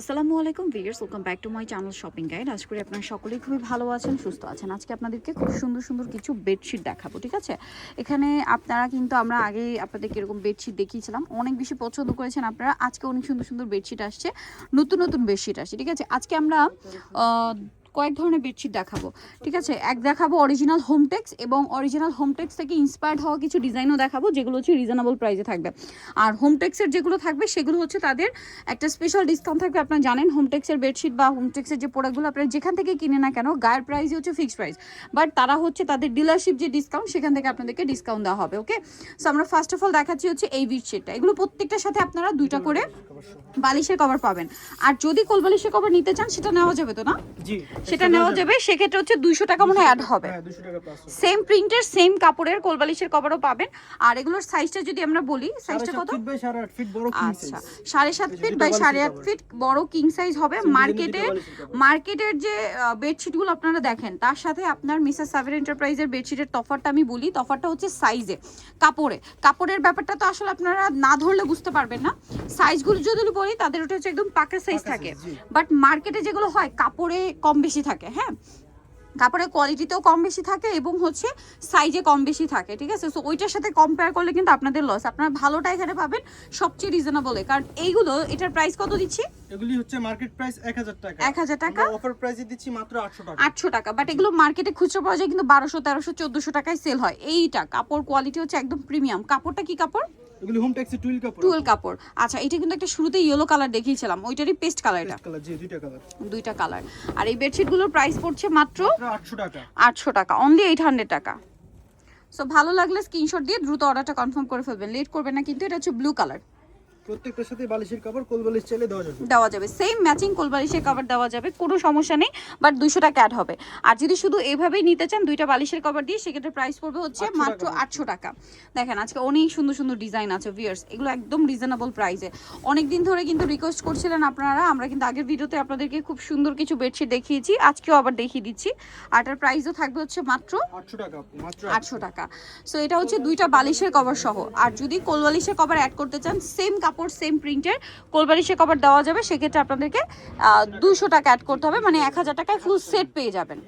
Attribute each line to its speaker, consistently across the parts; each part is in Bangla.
Speaker 1: আসসালামু আলাইকুম viewers welcome back to my channel shopping guide আজ করি আপনারা সকলেই খুবই ভালো আছেন, সুস্থ আছেন। আজকে আপনাদেরকে খুব সুন্দর সুন্দর কিছু বেডশিট দেখাবো, ঠিক আছে? এখানে আপনারা কিন্তু আমরা আগে আপনাদেরকে এরকম বেডশিট দেখিয়েছিলাম। অনেক বেশি পছন্দ করেছেন আপনারা। আজকে অনেক সুন্দর সুন্দর বেডশিট আসছে। নতুন নতুন বেডশিট আসছে, ঠিক আছে? আজকে আমরা কয়েক ধরনের বেডশিট দেখাবো, ঠিক আছে? এক দেখাবো অরিজিনাল হোমটেক্স এবং অরিজিনাল হোমটেক্স থেকে ইন্সপায়ার্ড হওয়া কিছু ডিজাইনও দেখাবো, যেগুলো হচ্ছে রিজনেবল প্রাইসে থাকবে। আর হোমটেক্সের যেগুলো থাকবে, সেগুলো হচ্ছে তাদের একটা স্পেশাল ডিসকাউন্ট থাকবে, আপনারা জানেন হোমটেক্সের বেডশিট বা হোমটেক্সের যে প্রোডাক্টগুলো আপনারা যেখান থেকে কিনে না কেন, গায়ের প্রাইসই হচ্ছে ফিক্সড প্রাইস বাট তারা হচ্ছে তাদের ডিলারশিপ যে ডিসকাউন্ট সেখান থেকে আপনাদেরকে ডিসকাউন্ট দেওয়া হবে ওকে সো আমরা ফার্স্ট অফ অল দেখাচ্ছি হচ্ছে এই বেডশিটটা এগুলো প্রত্যেকটার সাথে আপনারা দুইটা করে বালিশের কভার পাবেন। আর যদি কোল বালিশের কভার নিতে চান, সেটা নেওয়া যাবে তো না? সেটা নেওয়া যাবে সেক্ষেত্রে হচ্ছে দুইশো টাকা মনে হয় অ্যাড হবে।
Speaker 2: 200 টাকা প্লাস
Speaker 1: সেম প্রিন্টের সেম কাপড়ের কোলবালিশের কভারও পাবেন। আর এগুলোর সাইজটা যদি আমরা বলি সাইজটা কত?
Speaker 2: ফিট বাই 8.5 ফিট
Speaker 1: আচ্ছা সাড়ে সাত ফিট বাই সাড়ে আট ফিট বড় কিং সাইজ হবে। মার্কেটে মার্কেটের যে বেডশিটগুলো আপনারা দেখেন তার সাথে আপনার মিসেস সাভের এন্টারপ্রাইজের বেডশিটের তফারটা আমি বলি। তফারটা হচ্ছে সাইজে কাপড়ে। কাপড়ের ব্যাপারটা তো আসলে আপনারা না ধরলে বুঝতে পারবেন না। সাইজগুলো যদি বলি তাদের ওটা হচ্ছে একদম পাকা সাইজ থাকে। বাট মার্কেটে যেগুলো হয় কাপড়ে কম বেশি থাকে হ্যাঁ? কাপড়ের কোয়ালিটিতেও কম বেশি থাকে এবং হচ্ছে সাইজে কম বেশি থাকে ঠিক আছে? সো ওইটার সাথে কম্পেয়ার করলে কিন্তু আপনাদের লস আপনারা ভালোটা এখানে পাবেন সবচেয়ে রিজনেবলে কারণ এইগুলো এটার প্রাইস কত দিচ্ছি?
Speaker 2: এগুলি হচ্ছে মার্কেট প্রাইস 1000 টাকা।
Speaker 1: 1000 টাকা?
Speaker 2: অফার প্রাইসে দিচ্ছি মাত্র 800 টাকা।
Speaker 1: আটশো টাকা। বাট এগুলো মার্কেটে খুচরো পাওয়া যায় কিন্তু বারোশো তেরোশো চোদ্দোশো টাকায় সেল হয়। এইটা কাপড় কোয়ালিটি হচ্ছে একদম প্রিমিয়াম কাপড়টা কি কাপড়?
Speaker 2: এগুলি হোম ট্যাক্সি টুইল কাপড়
Speaker 1: টুইল কাপড়। আচ্ছা এটা কিন্তু একটা শুরুতে ইয়েলো কালার দেখিয়েছিলাম ওইটারই পেস্ট কালার এটা।
Speaker 2: কালার জি দুইটা কালার
Speaker 1: দুইটা কালার আর এই বেডশিটগুলোর প্রাইস পড়ছে মাত্র
Speaker 2: মাত্র 800 টাকা।
Speaker 1: আটশো টাকা অনলি এইট হান্ড্রেড টাকা। সো ভালো লাগলে স্ক্রিনশট দিয়ে দ্রুত অর্ডারটা কনফার্ম করে ফেলবেন। লেট করবেন না কিন্তু এটা হচ্ছে ব্লু কালার
Speaker 2: প্রত্যেকটার সাথে বালিশের কাপড় কোল বালিশ চাইলে দেওয়া যাবে।
Speaker 1: দেওয়া যাবে। সেম ম্যাচিং কোলবালিশের কভার দেওয়া যাবে কোনো সমস্যা নেই বাট দুইশো টাকা অ্যাড হবে। আর যদি শুধু এইভাবেই নিতে চান দুইটা বালিশের কভার দিয়ে সেক্ষেত্রে প্রাইস পড়বে হচ্ছে মাত্র। আটশো টাকা। দেখেন আজকে অনেক সুন্দর সুন্দর ডিজাইন আছে ভিয়ার্স এগুলো একদম রিজনেবল প্রাইসে অনেক দিন ধরে কিন্তু রিকোয়েস্ট করছিলেন আপনারা আমরা কিন্তু আগের ভিডিওতে আপনাদেরকে খুব সুন্দর কিছু বেডশিট দেখিয়েছি আজকেও আবার দেখিয়ে দিচ্ছি। আর এটার প্রাইসও থাকবে হচ্ছে মাত্র
Speaker 2: 800 টাকা মাত্র
Speaker 1: আটশো টাকা। সো এটা হচ্ছে দুইটা বালিশের কভার সহ। আর যদি কোল বালিশের কভার অ্যাড করতে চান সেম কাপড় সেম প্রিন্টের কোল বালিশের কভার দেওয়া যাবে, সেক্ষেত্রে আপনাদেরকে দুশো টাকা অ্যাড করতে হবে মানে এক হাজার টাকায় ফুল সেট পেয়ে যাবেন।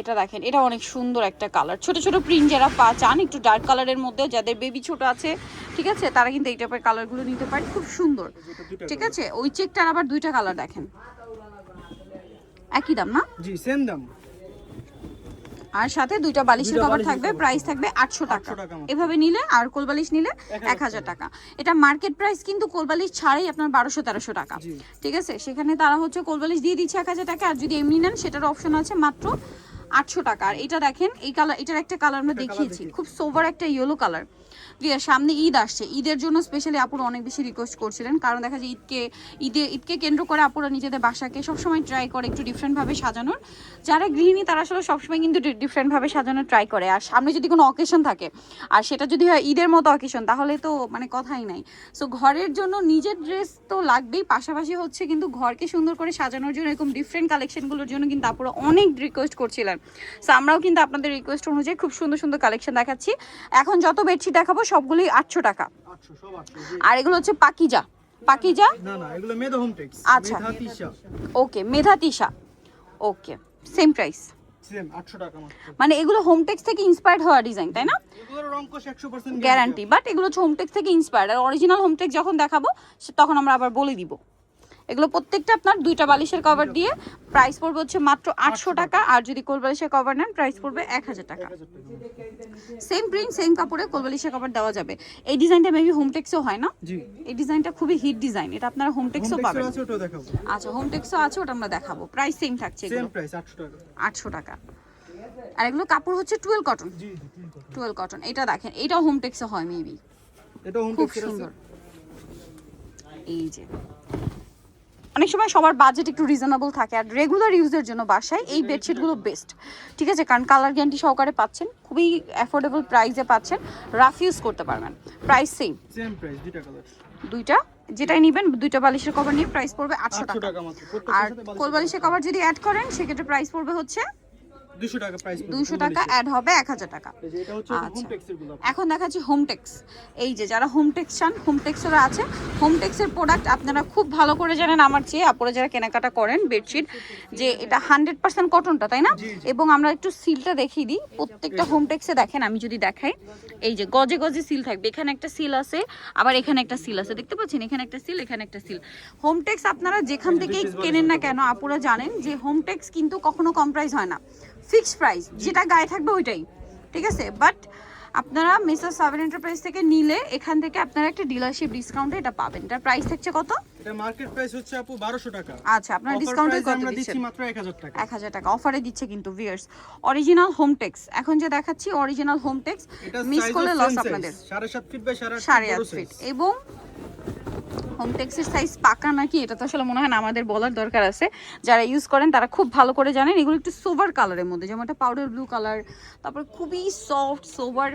Speaker 1: এটা দেখেন, এটা অনেক সুন্দর একটা কালার ছোট ছোট প্রিন্ট যারা পা চান, একটু ডার্ক কালারের মধ্যে, যাদের বেবি ছোট আছে, ঠিক আছে, তারা কিন্তু এই টাইপের কালারগুলো নিতে পারে, খুব সুন্দর, ঠিক আছে? ওই চেকটার আবার দুইটা কালার দেখেন। একই দাম না?
Speaker 2: জি সেম দাম।
Speaker 1: আর সাথে দুইটা বালিশের কভার থাকবে প্রাইস থাকবে। আটশো টাকা।
Speaker 2: 800 টাকা
Speaker 1: এভাবে নিলে আর কোলবালিশ নিলে এক হাজার টাকা। এটা মার্কেট প্রাইস কিন্তু কোলবালিশ ছাড়াই আপনার বারোশো তেরোশো টাকা। ঠিক আছে? সেখানে তারা হচ্ছে কোলবালিশ দিয়ে দিচ্ছে এক হাজার টাকা আর যদি এমনি নেন সেটার অপশন আছে মাত্র আটশো টাকা। আর এটা দেখেন এই কালার এটার একটা কালার আমরা দেখিয়েছি। খুব সোভার একটা ইয়েলো কালার সামনে ঈদ আসছে। ঈদের জন্য স্পেশালি আপুরা অনেক বেশি রিকোয়েস্ট করছিলেন। কারণ দেখা যায় ঈদকে, ঈদে, ঈদকে কেন্দ্র করে আপুরা নিজেদের বাসাকে সবসময় ট্রাই করে একটু ডিফারেন্টভাবে সাজানোর। যারা গৃহিণী, তারা আসলে সবসময় কিন্তু ডিফারেন্টভাবে সাজানোর ট্রাই করে। আর সামনে যদি কোনো অকেশন থাকে, আর সেটা যদি হয় ঈদের মতো অকেশন তাহলে তো মানে কথাই নাই। সো ঘরের জন্য নিজের ড্রেস তো লাগবেই। পাশাপাশি হচ্ছে কিন্তু ঘরকে সুন্দর করে সাজানোর জন্য এরকম ডিফারেন্ট কালেকশনগুলোর জন্য কিন্তু আপুরা অনেক রিকোয়েস্ট করছিলেন। সো আমরাও কিন্তু আপনাদের রিকোয়েস্ট অনুযায়ী খুব সুন্দর সুন্দর কালেকশন দেখাচ্ছি। এখন যত বেডশিট দেখাবো সবগুলোই আটশো টাকা।
Speaker 2: 800 সব 800 জি।
Speaker 1: আর এগুলো হচ্ছে পাকিজা। পাকিজা?
Speaker 2: না না এগুলো মেদা হোম ট্যাক্স
Speaker 1: আচ্ছা। Okay Medha Tisha okay same price.
Speaker 2: Same 800 টাকা
Speaker 1: মানে এগুলো হোমটেক্স থেকে ইন্সপায়ার্ড হওয়া ডিজাইন তাই না?
Speaker 2: এগুলোর রং 100%
Speaker 1: গ্যারান্টি বাট এগুলো হচ্ছে হোমটেক্স থেকে ইন্সপায়ার্ড আর অরিজিনাল হোমটেক্স যখন দেখাবো তখন আমরা আবার বলে দিব। এগুলো প্রত্যেকটা আপনার দুইটা বালিশের কভার দিয়ে প্রাইস পড়বে হচ্ছে মাত্র আটশো টাকা। আর যদি কোল বালিশের কভার নেন প্রাইস পড়বে এক হাজার টাকা। সেম প্রিন্ট সেম কাপড়ে কোল বালিশের কভার দেওয়া যাবে। এই ডিজাইনটা মেবি হোমটেক্সও হয় না? এই ডিজাইনটা খুবই হিট ডিজাইন এটা আপনারা হোমটেক্সও
Speaker 2: হোম
Speaker 1: পাবেন। আচ্ছা হোমটেক্সও আছে ওটা আমরা দেখাবো। প্রাইস সেম থাকছে
Speaker 2: সেম
Speaker 1: এগুলো।
Speaker 2: প্রাইস 800 টাকা।
Speaker 1: আটশো টাকা। আর এগুলো কাপড় হচ্ছে টুয়েলভ কটন। টুয়েলভ কটন এটা দেখেন এটাও হোমটেক্সে হয় মেবি
Speaker 2: এটা হোম
Speaker 1: খুব সুন্দর। এই যে। অনেক সময় সবার বাজেট একটু রিজনেবল থাকে আর রেগুলার ইউজের জন্য বাসায় এই বেডশিটগুলো বেস্ট ঠিক আছে? কারণ কালার গ্যারান্টি সহকারে পাচ্ছেন খুবই অ্যাফোর্ডেবল প্রাইসে পাচ্ছেন রাফ ইউজ করতে পারবেন। প্রাইস সেম
Speaker 2: সেম প্রাইস দুইটা কালার
Speaker 1: দুইটা? যেটাই নেবেন দুইটা বালিশের কভার নিয়ে প্রাইস পড়বে আটশো টাকা।
Speaker 2: টাকা
Speaker 1: আর কোল বালিশের কভার যদি অ্যাড করেন সেক্ষেত্রে প্রাইস পড়বে হচ্ছে
Speaker 2: 200 টাকা প্রাইস
Speaker 1: দুইশো টাকা অ্যাড হবে এক হাজার টাকা। আচ্ছা।
Speaker 2: হোম টেক্সেরগুলো
Speaker 1: এখন দেখাচ্ছি হোমটেক্স এই যে যারা হোমটেক্স চান হোমটেক্সেরও আছে। হোমটেক্সের প্রোডাক্ট আপনারা খুব ভালো করে জানেন আমার চেয়ে আপনারা যারা কেনাকাটা করেন বেডশিট যে এটা হান্ড্রেড পার্সেন্ট কটনটা তাই না। এবং আমরা একটু সিলটা দেখিয়ে দিই। প্রত্যেকটা হোমটেক্সে দেখেন আমি যদি দেখাই। এই যে গজে গজে সিল থাকবে। এখানে একটা সিল আছে আবার এখানে একটা সিল আছে। দেখতে পাচ্ছেন? এখানে একটা সিল এখানে একটা সিল হোমটেক্স আপনারা যেখান থেকেই কেনেন না কেন আপুরা জানেন যে হোমটেক্স কিন্তু কখনো কম প্রাইস হয় না। ফিক্সড প্রাইস যেটা গায়ে থাকবে ওইটাই ঠিক আছে? বাট আপনারা মিস্টার সাবেন এন্টারপ্রাইজ থেকে নিলে এখান থেকে আপনারা একটা ডিলারশিপ ডিসকাউন্টে এটা পাবেন। এটার প্রাইস থাকছে কত?
Speaker 2: এটা মার্কেট প্রাইস হচ্ছে আপু 1200 টাকা।
Speaker 1: আচ্ছা আপনার ডিসকাউন্টে কত
Speaker 2: আমরা দিচ্ছি মাত্র 1000 টাকা।
Speaker 1: এক হাজার টাকা অফারে দিচ্ছে কিন্তু ভিয়ার্স অরিজিনাল হোমটেক্স এখন যে দেখাচ্ছি অরিজিনাল হোমটেক্স
Speaker 2: এটা
Speaker 1: মিস করলে লস আপনাদের
Speaker 2: size, সাড়ে সাত ফিট বাই সাড়ে আট
Speaker 1: সাড়ে
Speaker 2: ফিট
Speaker 1: আট এবং হোমটেক্সের সাইজ পাকা নাকি এটা তো আসলে মনে হয় না আমাদের বলার দরকার আছে। যারা ইউজ করেন তারা খুব ভালো করে জানেন। এগুলো একটু সোভার কালারের মধ্যে যেমন একটা পাউডার ব্লু কালার তারপর খুবই সফট সোভার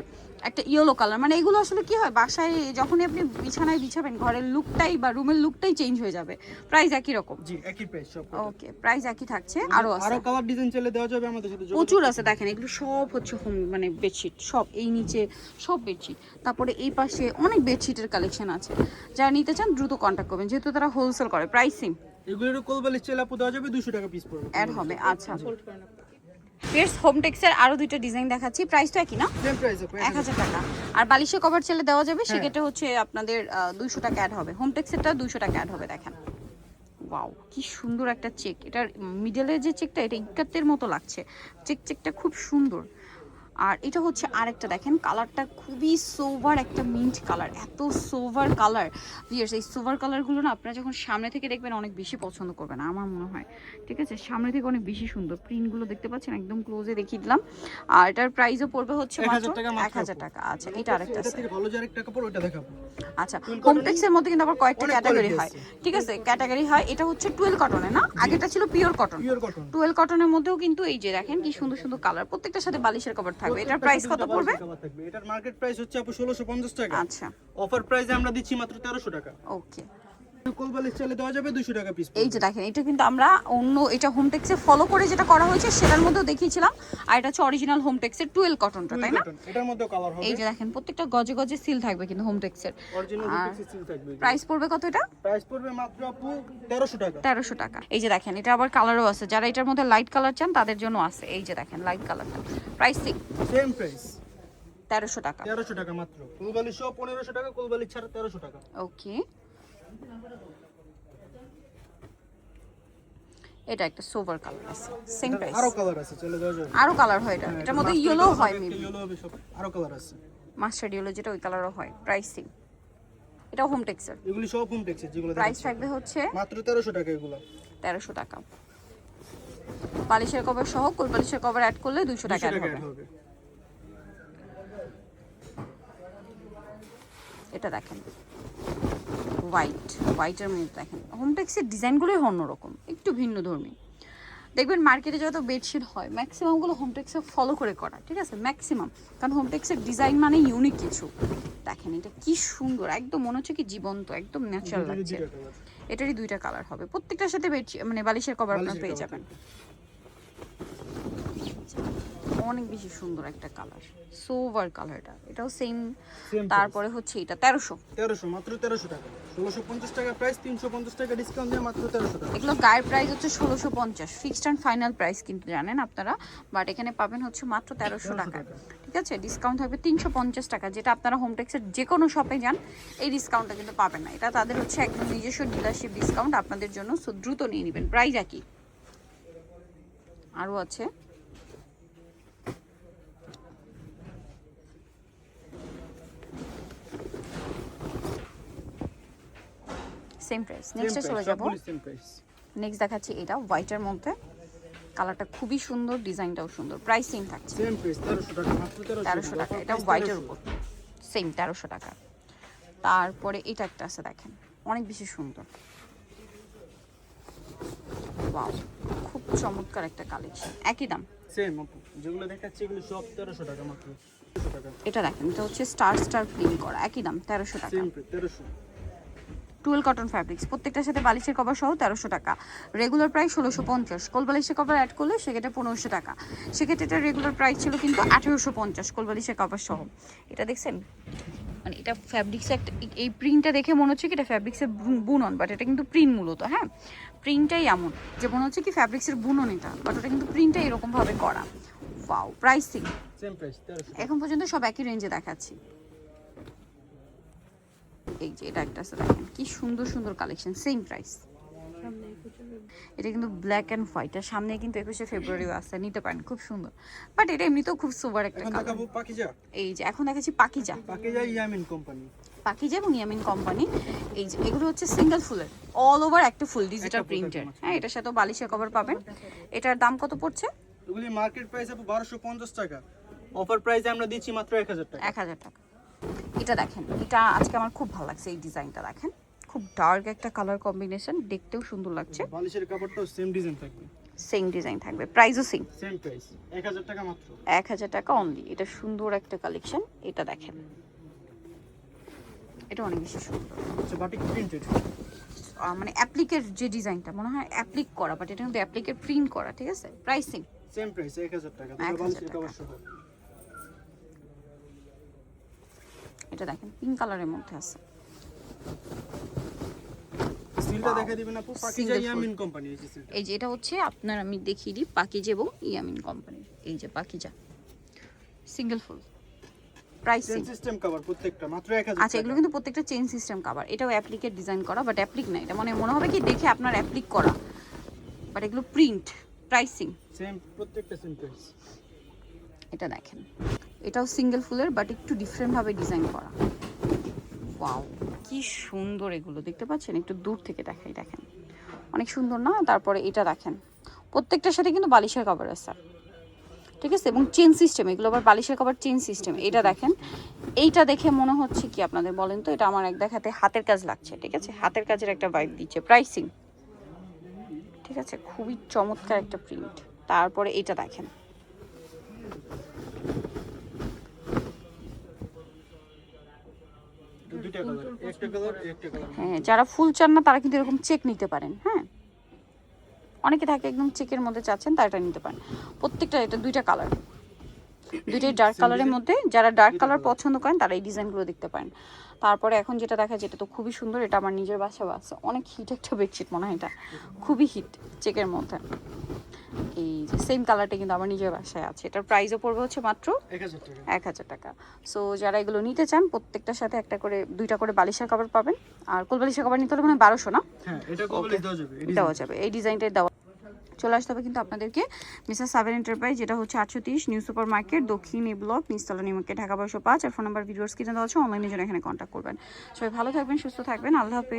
Speaker 1: একটা ইয়েলো কালার মানে এগুলো আসলে কি হয় বাসায় যখনই আপনি বিছানায় বিছাবেন ঘরের লুকটাই বা রুমের লুকটাই চেঞ্জ হয়ে যাবে। প্রাইস একই রকম।
Speaker 2: জি একই প্রাইস সব
Speaker 1: ওকে প্রাইস একই থাকছে আরও আছে।
Speaker 2: আরও কালার ডিজাইন চলে দেওয়া যাবে আমাদের সাথে
Speaker 1: প্রচুর আছে দেখেন এগুলো সব হচ্ছে হোম মানে বেডশিট সব এই নিচে সব বেডশিট তারপরে এই পাশে অনেক বেডশিটের কালেকশন আছে। যারা নিতে চান দ্রুত কন্ট্যাক্ট করবেন। যেহেতু তারা হোলসেল করে প্রাইসিং
Speaker 2: এগুলোর কোলবালিশ চেল আপু দেওয়া যাবে 200 টাকা পিস পড়বে।
Speaker 1: অ্যাড হবে আচ্ছা। ফেরস হোমটেক্সের আরও দুইটা ডিজাইন দেখাচ্ছি। প্রাইস তো একই না?
Speaker 2: সেম প্রাইস আপু
Speaker 1: এক হাজার টাকা। আর বালিশের কভার ছেলে দেওয়া যাবে
Speaker 2: হ্যাঁ।
Speaker 1: সেক্ষেত্রে হচ্ছে আপনাদের দুইশো টাকা অ্যাড হবে। হোম হোমটেক্সেরটা দুইশো টাকা অ্যাড হবে দেখেন। ওয়াও কি সুন্দর একটা চেক এটার মিডলের যে চেকটা এটা ইকাতের মতো লাগছে। চেক চেকটা খুব সুন্দর। আর এটা হচ্ছে আরেকটা দেখেন কালারটা খুবই সোভার একটা মিন্ট কালার এত সোভার কালার ভিয়ার্স এই সোভার কালারগুলো না আপনারা যখন সামনে থেকে দেখবেন অনেক বেশি পছন্দ করবেন আমার মনে হয়। ঠিক আছে? সামনে থেকে অনেক বেশি সুন্দর। প্রিন্টগুলো দেখতে পাচ্ছেন একদম ক্লোজে দেখিয়ে দিলাম। আর এটার প্রাইসও পড়বে হচ্ছে মাত্র এক হাজার টাকা। আচ্ছা এটা আরেকটা
Speaker 2: থেকে
Speaker 1: আচ্ছা হোমটেক্সের মধ্যে কিন্তু আবার কয়েকটা ক্যাটাগরি হয়। ঠিক আছে? ক্যাটাগরি হয় এটা হচ্ছে টুয়েল কটনে না? আগেটা ছিল pure cotton
Speaker 2: pure cotton
Speaker 1: twill কটনের মধ্যেও কিন্তু এই যে দেখেন কি সুন্দর সুন্দর কালার প্রত্যেকটার সাথে বালিশের কভার থাকবে। এটার প্রাইস কত পড়বে?
Speaker 2: এটার মার্কেট প্রাইস হচ্ছে আপু 1650 টাকা।
Speaker 1: আচ্ছা।
Speaker 2: অফার প্রাইসে আমরা দিচ্ছি মাত্র 1300 টাকা।
Speaker 1: ওকে
Speaker 2: কোলবালিশ চেলে দেওয়া যাবে 200 টাকা পিস
Speaker 1: এই যে দেখেন এটা কিন্তু আমরা অন্য এটা হোমটেক্সে ফলো করে যেটা করা হয়েছে সেটার মধ্যেও দেখিয়েছিলাম। আর এটা হচ্ছে অরিজিনাল হোমটেক্সের টুয়েল কটনটা তাই না?
Speaker 2: এটার মধ্যে কালার হবে।
Speaker 1: এই যে দেখেন প্রত্যেকটা গজে গজে সিল থাকবে কিন্তু হোমটেক্সের
Speaker 2: অরিজিনাল
Speaker 1: আর
Speaker 2: সিল থাকবে
Speaker 1: প্রাইস পড়বে কত এটা?
Speaker 2: প্রাইস পড়বে মাত্র আপু 1300 টাকা।
Speaker 1: তেরোশো টাকা। এই যে দেখেন এটা আবার কালারও আছে। যারা এটার মধ্যে লাইট কালার চান তাদের জন্য আছে। এই যে দেখেন লাইট কালারটা প্রাইস
Speaker 2: সেম প্রাইস
Speaker 1: তেরোশো টাকা।
Speaker 2: 1300 টাকা মাত্র। কোলবালিশ সহ 1500 টাকা কোলবালিশ ছাড়া 1300 টাকা।
Speaker 1: ওকে এটা একটা সোভার কালার আছে সেম প্রাইস
Speaker 2: আরও কালার আছে চলে দেওয়া যাবে।
Speaker 1: আরও কালার হয় এটা। এটার মধ্যে ইয়েলো হয় মেবি
Speaker 2: ইয়েলো হবে সব আরও কালার আছে।
Speaker 1: মাস্টার্ড ইয়েলো যেটা ওই কালারও হয় প্রাইসিং এটা হোম টেক্সের
Speaker 2: এগুলি সব হোম টেক্সের যেগুলো
Speaker 1: প্রাইস থাকবে হচ্ছে
Speaker 2: মাত্র 1300 টাকা এগুলো।
Speaker 1: তেরোশো টাকা। বালিশের কভার সহ কোল বালিশের কভার অ্যাড করলে দুইশো টাকা
Speaker 2: 200
Speaker 1: add
Speaker 2: টাকা
Speaker 1: হবে। এটা দেখেন। হোয়াইট হোয়াইটের মধ্যে দেখেন। হোমটেক্সের ডিজাইনগুলোই অন্যরকম একটু ভিন্ন ধর্মী। দেখবেন মার্কেটে যত বেডশিট হয় ম্যাক্সিমামগুলো হোমটেক্সে ফলো করে করা ঠিক আছে? ম্যাক্সিমাম কারণ হোমটেক্সের ডিজাইন মানে ইউনিক কিছু। দেখেন এটা কি সুন্দর একদম মনে হচ্ছে কি জীবন্ত একদম ন্যাচারাল লাগছে। এটারই দুইটা কালার হবে। প্রত্যেকটার সাথে বেডশিট মানে বালিশের কভার আপনার পেয়ে যাবেন। অনেক বেশি সুন্দর একটা কালার সোভার কালারটা এটাও সেম তারপরে হচ্ছে এটা তেরোশো।
Speaker 2: 1300 মাত্র 1300 টাকা। 1650 টাকা প্রাইস 350 টাকা ডিসকাউন্ট দিয়ে মাত্র 1300 টাকা।
Speaker 1: এগুলো গায়ের প্রাইস হচ্ছে ষোলোশো পঞ্চাশ ফিক্সড অ্যান্ড ফাইনাল প্রাইস কিন্তু জানেন আপনারা বাট এখানে পাবেন হচ্ছে মাত্র তেরোশো টাকা। ঠিক আছে? ডিসকাউন্ট থাকবে তিনশো পঞ্চাশ টাকা যেটা আপনারা হোমটেক্সের যে কোনো শপে যান এই ডিসকাউন্টটা কিন্তু পাবেন না। এটা তাদের হচ্ছে একদম নিজস্ব ডিলারশিপ ডিসকাউন্ট আপনাদের জন্য so দ্রুত নিয়ে নেবেন। প্রাইস একই। আরও আছে। সেম প্রাইস নেক্সটে চলে যাব। নেক্সট দেখাচ্ছি এটা হোয়াইটের মধ্যে। কালারটা খুবই সুন্দর ডিজাইনটাও সুন্দর প্রাইস সেম থাকছে।
Speaker 2: সেম প্রাইস 1300 টাকা মাত্র 1300
Speaker 1: তেরোশো টাকা এটা হোয়াইটের উপর। সেম তেরোশো টাকা। তারপরে এটা একটা আছে দেখেন। অনেক বেশি সুন্দর। ওয়াও খুব চমৎকার একটা কালেকশন একই দাম।
Speaker 2: সেম যেগুলো দেখাচ্ছি এগুলো সব 1300 টাকা মাত্র
Speaker 1: এটা দেখেন এটা হচ্ছে স্টার স্টার প্রিন্ট করা একই দাম তেরোশো টাকা।
Speaker 2: Same 1300
Speaker 1: twill cotton fabrics. প্রত্যেকটার সাথে বালিশের কভার সহ তেরোশো টাকা। রেগুলার প্রাইস ষোলোশো পঞ্চাশ। কোল বালিশের কভার অ্যাড করলে সেক্ষেত্রে পনেরোশো টাকা। সেক্ষেত্রে এটা রেগুলার প্রাইস ছিল কিন্তু আঠেরোশো পঞ্চাশ কোল বালিশের কভার সহ। এটা দেখছেন? মানে এটা ফ্যাব্রিক্স একটা এই- প্রিন্টটা দেখে মনে হচ্ছে কি এটা ফ্যাব্রিক্সের বুনন বাট এটা কিন্তু প্রিন্ট মূলত হ্যাঁ? প্রিন্টটাই এমন যে মনে হচ্ছে কি ফ্যাব্রিক্সের বুনন এটা বাট ওটা কিন্তু প্রিন্টটাই এরকমভাবে করা। ওয়াও প্রাইসিং এখন পর্যন্ত সব একই রেঞ্জে দেখাচ্ছি। এই যে এটা একটা আছে দেখেন কি সুন্দর সুন্দর কালেকশন সেম প্রাইস এটা কিন্তু ব্ল্যাক অ্যান্ড হোয়াইট আর সামনে কিন্তু একুশে ফেব্রুয়ারিও আছে নিতে পারেন খুব সুন্দর। বাট এটা এমনিতেও খুব সুপার একটা কালার এই যে এখন দেখাচ্ছি পাকিজা।
Speaker 2: পাকিজা ইয়ামিন কোম্পানি।
Speaker 1: পাকিজা এবং ইয়ামিন কোম্পানি। এই যে এগুলো হচ্ছে সিঙ্গেল ফুলের অল ওভার একটা ফুল ডিজিটাল প্রিন্টের হ্যাঁ এটার সাথেও বালিশের কভার পাবেন। এটার দাম কত পড়ছে?
Speaker 2: এগুলি মার্কেট প্রাইস আপু বারোশো পঞ্চাশ টাকা। অফার প্রাইসে আমরা দিচ্ছি মাত্র এক হাজার টাকা।
Speaker 1: এক হাজার টাকা। এটা দেখেন এটা আজকে আমার খুব ভালো লাগছে এই ডিজাইনটা দেখেন। খুব ডার্ক একটা কালার কম্বিনেশন দেখতেও সুন্দর লাগছে।
Speaker 2: বালিশের কাপড়টাও সেম ডিজাইন থাকবে।
Speaker 1: সেম ডিজাইন থাকবে প্রাইসও সেম
Speaker 2: সেম প্রাইস এক হাজার টাকা মাত্র।
Speaker 1: এক হাজার টাকা অনলি এটা সুন্দর একটা কালেকশন এটা দেখেন। এটা অনেক বেশি সুন্দর।
Speaker 2: হচ্ছে বাটিক প্রিন্টেড
Speaker 1: মানে অ্যাপ্লিকের যে ডিজাইনটা মনে হয় অ্যাপ্লিক করা বাট এটা কিন্তু অ্যাপ্লিকের প্রিন্ট করা ঠিক আছে? প্রাইসিং
Speaker 2: সেম প্রাইস এক হাজার টাকা।
Speaker 1: এক হাজার
Speaker 2: বালিশের
Speaker 1: টাকা।
Speaker 2: কাপড় সহ
Speaker 1: এটা দেখেন পিঙ্ক কালারের মধ্যে আছে।
Speaker 2: সিলটা দেখা দিবেন আপু পাকিজা ইয়ামিন কোম্পানি এই যে
Speaker 1: এটা হচ্ছে আপনার আমি দেখিয়ে দিই পাকিজা এবং ইয়ামিন কোম্পানির এই যে Pakiza single full pricing
Speaker 2: system cover প্রত্যেকটা মাত্র
Speaker 1: আচ্ছা এগুলো কিন্তু প্রত্যেকটা চেইন সিস্টেম কাভার এটাও অ্যাপ্লিকের ডিজাইন করা বাট অ্যাপ্লিক না এটা মানে মনে হবে কি দেখে আপনার অ্যাপ্লিক করা। বাট এগুলো প্রিন্ট প্রাইসিং
Speaker 2: সেম প্রত্যেকটা সেম প্রাইস
Speaker 1: এটা দেখেন। এটাও সিঙ্গেল ফুলের বাট একটু ডিফারেন্টভাবে ডিজাইন করা। ওয়াও কি সুন্দর এগুলো, দেখতে পাচ্ছেন? একটু দূর থেকে দেখাই, দেখেন। অনেক সুন্দর না? তারপরে এটা দেখেন। প্রত্যেকটার সাথে কিন্তু বালিশের কভার আছে ঠিক আছে? এবং চেন সিস্টেম এগুলো আবার বালিশের কভার চেন সিস্টেম এটা দেখেন। এইটা দেখে মনে হচ্ছে কি আপনাদের বলেন তো? এটা আমার এক দেখাতে হাতের কাজ লাগছে, ঠিক আছে? হাতের কাজের একটা ভাইব দিচ্ছে। প্রাইসিং ঠিক আছে? খুবই চমৎকার একটা প্রিন্ট তারপরে এটা দেখেন
Speaker 2: দুইটা কালার একটা কালার একটা কালার
Speaker 1: হ্যাঁ যারা ফুল চান না তারা কিন্তু এরকম চেক নিতে পারেন হ্যাঁ? অনেকে থাকে একদম চেকের মধ্যে চাচ্ছেন তারা এটা নিতে পারেন। প্রত্যেকটা এটা দুইটা কালার দুইটাই ডার্ক কালারের মধ্যে যারা ডার্ক কালার পছন্দ করেন তারা এই ডিজাইনগুলো দেখতে পারেন। তারপরে এখন যেটা দেখা যায় এটা তো খুবই সুন্দর এটা আমার নিজের বাসাও আছে অনেক হিট একটা বেডশিট মনে হয় এটা। খুবই হিট চেকের মধ্যে। এই যে সেম কালারটা কিন্তু আমার নিজের বাসায় আছে। এটার প্রাইসও পড়বে হচ্ছে মাত্র
Speaker 2: এক হাজার টাকা।
Speaker 1: সো যারা এগুলো নিতে চান প্রত্যেকটার সাথে একটা করে দুইটা করে বালিশের কভার পাবেন। আর কোল বালিশের কভার নিতে হলে মানে বারোশো না?
Speaker 2: হ্যাঁ এটা কবলে দেওয়া যাবে এই
Speaker 1: দেওয়া যাবে। এই ডিজাইনটাই দেওয়া চলে আসতে হবে কিন্তু আপনাদেরকে। মিসার সাভেন এন্টারপ্রাইজ যেটা হচ্ছে আটশো তিরিশ নিউ সুপার মার্কেট দক্ষিণ এ ব্লক নিস্তলা মার্কেট ঢাকা বারোশো পাঁচ। আর ফোন নাম্বার ভিডিওস কিনে দেওয়া আছে অনলাইনের জন্য এখানে কন্ট্যাক্ট করবেন। সবাই ভালো থাকবেন, সুস্থ থাকবেন। আল্লাহ হাফেজ।